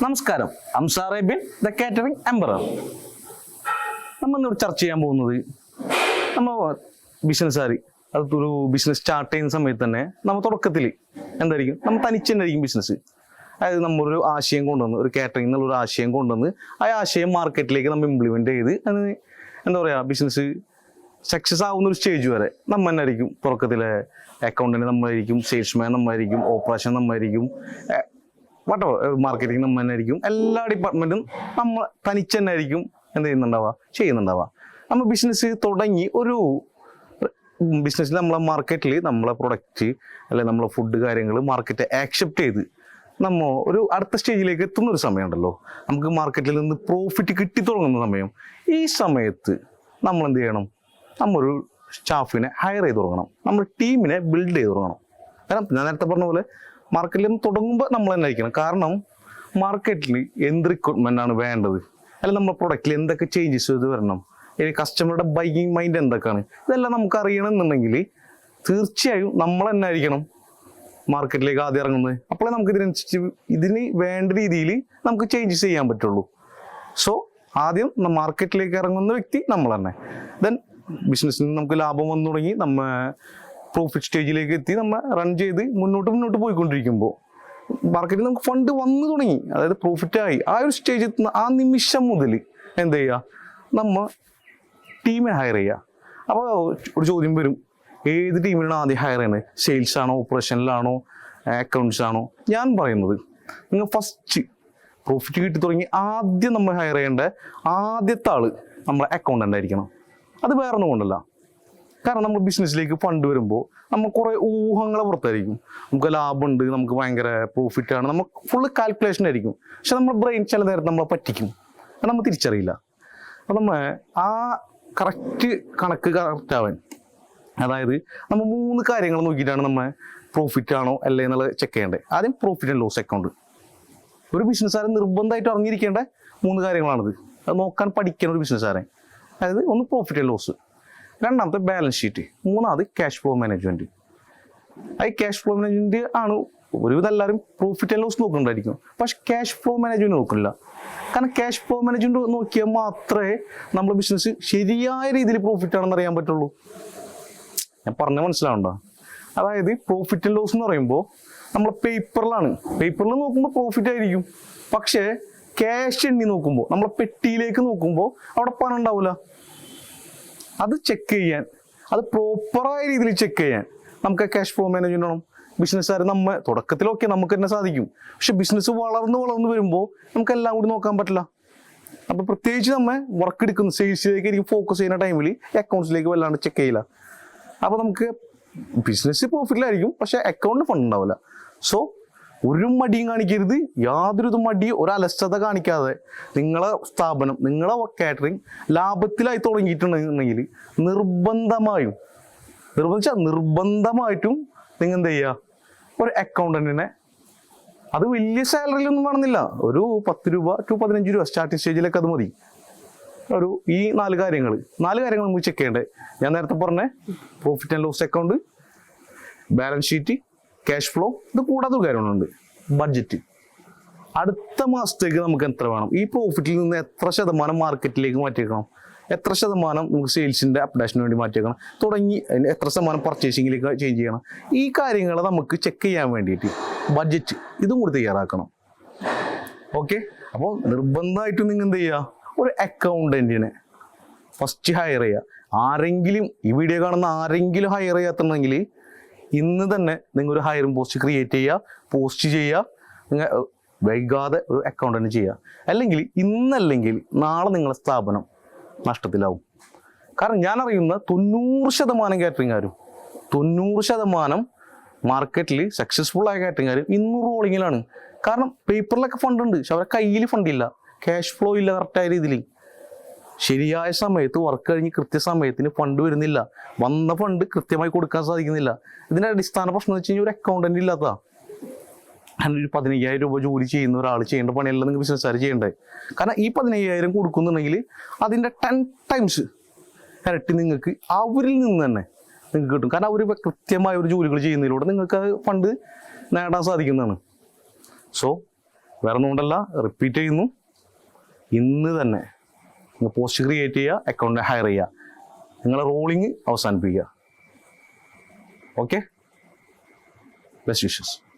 നമസ്കാരം. അംസാറേബ്യൻ the catering emperor നമ്മൾ ഇന്നിവിടെ ചർച്ച ചെയ്യാൻ പോകുന്നത് നമ്മൾ ബിസിനസ്സുകാർ അത് ഒരു ബിസിനസ് സ്റ്റാർട്ട് ചെയ്യുന്ന സമയത്ത് തന്നെ നമ്മൾ തുടക്കത്തിൽ എന്തായിരിക്കും? നമ്മൾ തനിച്ച് തന്നെ ആയിരിക്കും ബിസിനസ് അതായത് നമ്മളൊരു ആശയം കൊണ്ടുവന്ന് ഒരു കാറ്ററിംഗ് എന്നുള്ള ഒരു ആശയം കൊണ്ടുവന്ന് ആ ആശയം മാർക്കറ്റിലേക്ക് നമ്മൾ ഇംപ്ലിമെന്റ് ചെയ്ത് അത് എന്താ പറയുക ബിസിനസ് സക്സസ് ആവുന്ന ഒരു സ്റ്റേജ് വരെ നമ്മൾ തന്നെ ആയിരിക്കും തുടക്കത്തിലെ അക്കൗണ്ടന്റ് നമ്മളായിരിക്കും സെയിൽസ്മാൻ നമ്മളായിരിക്കും ഓപ്പറേഷൻ നമ്മളായിരിക്കും വട്ടോ മാർക്കറ്റിംഗ് നമ്മൾ തന്നെ ആയിരിക്കും എല്ലാ ഡിപ്പാർട്ട്മെന്റും നമ്മൾ തനിച്ച് തന്നെ ആയിരിക്കും എന്ത് ചെയ്യുന്നുണ്ടാവുക? ചെയ്യുന്നുണ്ടാവുക. നമ്മൾ ബിസിനസ് തുടങ്ങി ഒരു ബിസിനസ്സിൽ നമ്മളെ മാർക്കറ്റിൽ നമ്മളെ പ്രൊഡക്റ്റ് അല്ലെ നമ്മളെ ഫുഡ് കാര്യങ്ങൾ മാർക്കറ്റ് ആക്സെപ്റ്റ് ചെയ്ത് നമ്മൾ ഒരു അടുത്ത സ്റ്റേജിലേക്ക് എത്തുന്ന ഒരു സമയമുണ്ടല്ലോ. നമുക്ക് മാർക്കറ്റിൽ നിന്ന് പ്രോഫിറ്റ് കിട്ടി തുടങ്ങുന്ന സമയം. ഈ സമയത്ത് നമ്മൾ എന്ത് ചെയ്യണം? നമ്മൊരു സ്റ്റാഫിനെ ഹയർ ചെയ്ത് തുടങ്ങണം. നമ്മൾ ടീമിനെ ബിൽഡ് ചെയ്ത് തുടങ്ങണം. കാരണം ഞാൻ നേരത്തെ പറഞ്ഞ പോലെ മാർക്കറ്റിൽ തുടങ്ങുമ്പോൾ നമ്മൾ തന്നെ അയക്കണം കാരണം മാർക്കറ്റിൽ എന്ത് റിക്രൂട്ട്മെന്റ് ആണ് വേണ്ടത്? അല്ല നമ്മുടെ പ്രൊഡക്റ്റിൽ എന്തൊക്കെ ചേഞ്ചസ് ചെയ്ത് വരണം? ഇനി കസ്റ്റമറുടെ ബൈക്കിംഗ് മൈൻഡ് എന്തൊക്കെയാണ്? ഇതെല്ലാം നമുക്ക് അറിയണമെന്നുണ്ടെങ്കിൽ തീർച്ചയായും നമ്മൾ തന്നെ ആയിരിക്കണം മാർക്കറ്റിലേക്ക് ആദ്യം ഇറങ്ങുന്നത്. അപ്പോഴേ നമുക്ക് ഇതിനനുസരിച്ച് ഇതിന് വേണ്ട രീതിയിൽ നമുക്ക് ചേഞ്ചസ് ചെയ്യാൻ പറ്റുള്ളൂ. സോ ആദ്യം മാർക്കറ്റിലേക്ക് ഇറങ്ങുന്ന വ്യക്തി നമ്മൾ തന്നെ. ദെൻ ബിസിനസ്സിൽ നിന്ന് നമുക്ക് ലാഭം വന്നു തുടങ്ങി നമ്മ പ്രോഫിറ്റ് സ്റ്റേജിലേക്ക് എത്തി നമ്മൾ റൺ ചെയ്ത് മുന്നോട്ട് മുന്നോട്ട് പോയിക്കൊണ്ടിരിക്കുമ്പോൾ മാർക്കറ്റിൽ നമുക്ക് ഫണ്ട് വന്നു തുടങ്ങി. അതായത് പ്രോഫിറ്റ് ആയി. ആ ഒരു സ്റ്റേജിൽ ആ നിമിഷം മുതൽ എന്ത് ചെയ്യുക നമ്മൾ ടീമിനെ ഹയർ ചെയ്യുക അപ്പോൾ ഒരു ചോദ്യം വരും. ഏത് ടീമിനാണ് ആദ്യം ഹയർ ചെയ്യുന്നത് സെയിൽസ് ആണോ ഓപ്പറേഷനിലാണോ അക്കൗണ്ട്സ് ആണോ? ഞാൻ പറയുന്നത് നിങ്ങൾ ഫസ്റ്റ് പ്രോഫിറ്റ് കിട്ടി തുടങ്ങി ആദ്യം നമ്മൾ ഹയർ ചെയ്യേണ്ട ആദ്യത്തെ ആൾ നമ്മുടെ അക്കൗണ്ടന്റ് ആയിരിക്കണം. അത് വേറെ ഒന്നും കൊണ്ടല്ല. കാരണം നമ്മൾ ബിസിനസ്സിലേക്ക് ഫണ്ട് വരുമ്പോൾ നമ്മൾ കുറേ ഊഹങ്ങൾ പുറത്തായിരിക്കും. നമുക്ക് ലാഭമുണ്ട് നമുക്ക് ഭയങ്കര പ്രോഫിറ്റ് ആണ് നമുക്ക് ഫുള്ള് കാൽക്കുലേഷൻ ആയിരിക്കും. പക്ഷെ നമ്മുടെ ബ്രെയിൻ ചില നേരത്തെ നമ്മളെ പറ്റിക്കും. അത് നമ്മൾ തിരിച്ചറിയില്ല. അപ്പം നമ്മൾ ആ കറക്റ്റ് കണക്ക് കറക്റ്റ് ആവാൻ. അതായത് നമ്മൾ മൂന്ന് കാര്യങ്ങൾ നോക്കിയിട്ടാണ് നമ്മൾ പ്രോഫിറ്റ് ആണോ അല്ലേ എന്നുള്ളത് ചെക്ക് ചെയ്യേണ്ടത് ആദ്യം പ്രോഫിറ്റ് ആൻഡ് ലോസ് അക്കൗണ്ട് ഒരു ബിസിനസ്സുകാരൻ നിർബന്ധമായിട്ട് അറിഞ്ഞിരിക്കേണ്ട മൂന്ന് കാര്യങ്ങളാണിത്. അത് നോക്കാൻ പഠിക്കണം ഒരു ബിസിനസ്സുകാരൻ അതായത് ഒന്ന് പ്രോഫിറ്റ് ആൻഡ് ലോസ് രണ്ടാമത്തെ ബാലൻസ് ഷീറ്റ് മൂന്നാമത് ക്യാഷ് ഫ്ലോ മാനേജ്മെന്റ് ആ ക്യാഷ് ഫ്ലോ മാനേജ്മെന്റ് ആണ് ഒരുവിധം എല്ലാവരും പ്രോഫിറ്റ് ആൻഡ് ലോസ് നോക്കുന്നുണ്ടായിരിക്കും. പക്ഷെ ക്യാഷ് ഫ്ലോ മാനേജ്മെന്റ് നോക്കില്ല കാരണം ക്യാഷ് ഫ്ലോ മാനേജ്മെന്റ് നോക്കിയാൽ മാത്രമേ നമ്മുടെ ബിസിനസ് ശരിയായ രീതിയിൽ പ്രോഫിറ്റ് ആണെന്ന് അറിയാൻ പറ്റുള്ളൂ. ഞാൻ പറഞ്ഞ മനസ്സിലാവണ്ടോ? അതായത് പ്രോഫിറ്റ് ആൻഡ് ലോസ് എന്ന് പറയുമ്പോൾ നമ്മൾ പേപ്പറിലാണ് പേപ്പറിൽ നോക്കുമ്പോൾ പ്രോഫിറ്റ് ആയിരിക്കും. പക്ഷേ ക്യാഷ് എണ്ണി നോക്കുമ്പോൾ നമ്മളെ പെട്ടിയിലേക്ക് നോക്കുമ്പോൾ അവിടെ പണം ഉണ്ടാവില്ല. അത് ചെക്ക് ചെയ്യാൻ. അത് പ്രോപ്പറായ രീതിയിൽ ചെക്ക് ചെയ്യാൻ. നമുക്ക് ക്യാഷ് ഫ്ലോ മാനേജ്മെന്റ് വേണം. ബിസിനസ്സുകാർ നമ്മൾ തുടക്കത്തിലൊക്കെ നമുക്ക് തന്നെ സാധിക്കും. പക്ഷെ ബിസിനസ് വളർന്ന് വളർന്ന് വരുമ്പോൾ നമുക്ക് എല്ലാം കൂടി നോക്കാൻ പറ്റില്ല. അപ്പൊ പ്രത്യേകിച്ച് നമ്മൾ വർക്ക് എടുക്കുന്ന. സെയിൽസിലേക്ക് എനിക്ക് ഫോക്കസ് ചെയ്യുന്ന ടൈമിൽ അക്കൗണ്ട്സിലേക്ക് വല്ലാണ്ട് ചെക്ക് ചെയ്യില്ല. അപ്പൊ നമുക്ക് ബിസിനസ് പ്രോഫിറ്റിലായിരിക്കും പക്ഷെ അക്കൗണ്ടിൽ ഫണ്ട് ഉണ്ടാവില്ല. സോ ഒരു മടിയും കാണിക്കരുത്. യാതൊരു മടി ഒരു അലസത കാണിക്കാതെ നിങ്ങളെ സ്ഥാപനം നിങ്ങളെ കാറ്ററിംഗ് ലാഭത്തിലായി തുടങ്ങിയിട്ടുണ്ടെന്നുണ്ടെങ്കിൽ നിർബന്ധമായും നിർബന്ധിച്ചാൽ നിർബന്ധമായിട്ടും നിങ്ങൾ എന്ത് ചെയ്യുക? ഒരു അക്കൗണ്ടന്റിനെ അത് വലിയ സാലറിയിലൊന്നും വേണമെന്നില്ല ഒരു പത്ത് രൂപ ടു പതിനഞ്ച് രൂപ സ്റ്റാർട്ടിംഗ് സ്റ്റേജിലൊക്കെ അത് മതി. ഒരു ഈ നാല് കാര്യങ്ങൾ നാല് കാര്യങ്ങൾ നമുക്ക് ചെക്ക് ചെയ്യേണ്ടത് ഞാൻ നേരത്തെ പറഞ്ഞ profit and loss account balance sheet cash flow ഇത് കൂടാതെ ഒരു കാര്യങ്ങളുണ്ട് ബഡ്ജറ്റ് അടുത്ത മാസത്തേക്ക് നമുക്ക് എത്ര വേണം? ഈ പ്രോഫിറ്റിൽ നിന്ന് എത്ര ശതമാനം മാർക്കറ്റിലേക്ക് മാറ്റിയേക്കണം? എത്ര ശതമാനം നമുക്ക് സെയിൽസിന്റെ അപ്ഡേഷന് വേണ്ടി മാറ്റിയേക്കണം? തുടങ്ങി എത്ര ശതമാനം പർച്ചേസിങ്ങിലേക്ക് ചേഞ്ച് ചെയ്യണം? ഈ കാര്യങ്ങൾ നമുക്ക് ചെക്ക് ചെയ്യാൻ വേണ്ടിയിട്ട് ബഡ്ജറ്റ് ഇതും കൂടി തയ്യാറാക്കണം. ഓക്കെ അപ്പോൾ നിർബന്ധമായിട്ടും നിങ്ങൾ എന്ത് ചെയ്യുക? ഒരു അക്കൗണ്ടന്റിനെ ഫസ്റ്റ് ഹയർ ചെയ്യുക. ആരെങ്കിലും ഈ വീഡിയോ കാണുന്ന ആരെങ്കിലും ഹയർ ചെയ്യാത്തുണ്ടെങ്കിൽ ഇന്ന് തന്നെ നിങ്ങൾ ഒരു ഹയറിംഗ് പോസ്റ്റ് ക്രിയേറ്റ് ചെയ്യുക പോസ്റ്റ് ചെയ്യുക വൈകാതെ ഒരു അക്കൗണ്ടന്റ് ചെയ്യുക. അല്ലെങ്കിൽ ഇന്നല്ലെങ്കിൽ നാളെ നിങ്ങളെ സ്ഥാപനം നഷ്ടത്തിലാവും. കാരണം ഞാൻ അറിയുന്ന തൊണ്ണൂറ് ശതമാനം കാറ്ററിംഗുകാരും തൊണ്ണൂറ് ശതമാനം മാർക്കറ്റിൽ സക്സസ്ഫുൾ ആയ കാറ്ററിംഗുകാരും ഇന്ന് റോളിങ്ങിലാണ് കാരണം പേപ്പറിലൊക്കെ ഫണ്ട് ഉണ്ട് പക്ഷെ അവരുടെ കയ്യിൽ ഫണ്ടില്ല ക്യാഷ് ഫ്ലോ ഇല്ല കറക്റ്റായ രീതിയിൽ ശരിയായ സമയത്ത് വർക്ക് കഴിഞ്ഞ് കൃത്യസമയത്തിന് ഫണ്ട് വരുന്നില്ല. വന്ന ഫണ്ട് കൃത്യമായി കൊടുക്കാൻ സാധിക്കുന്നില്ല. ഇതിന്റെ അടിസ്ഥാന പ്രശ്നം എന്ന് വെച്ച് കഴിഞ്ഞാൽ ഒരു അക്കൗണ്ടന്റ് ഇല്ലാത്തതാ അങ്ങനെ ഒരു പതിനയ്യായിരം രൂപ ജോലി ചെയ്യുന്ന ഒരാൾ ചെയ്യേണ്ട പണിയല്ല നിങ്ങൾ ബിസിനസ്സുകാർ ചെയ്യേണ്ടത് കാരണം ഈ പതിനയ്യായിരം കൊടുക്കുന്നുണ്ടെങ്കിൽ അതിന്റെ ടെൻ ടൈംസ് ഇരട്ടി നിങ്ങൾക്ക് അവരിൽ നിന്ന് തന്നെ നിങ്ങൾക്ക് കിട്ടും. കാരണം അവർ കൃത്യമായ ഒരു ജോലികൾ ചെയ്യുന്നതിലൂടെ നിങ്ങൾക്ക് ഫണ്ട് നേടാൻ സാധിക്കുന്നതാണ്. സോ വേറെ ഒന്നുകൊണ്ടല്ല റിപ്പീറ്റ് ചെയ്യുന്നു. ഇന്ന് തന്നെ. നിങ്ങൾ പോസ്റ്റ് ക്രിയേറ്റ് ചെയ്യുക അക്കൗണ്ട് ഹയർ ചെയ്യുക. നിങ്ങളെ റോളിങ് അവസാനിപ്പിക്കുക. Okay best wishes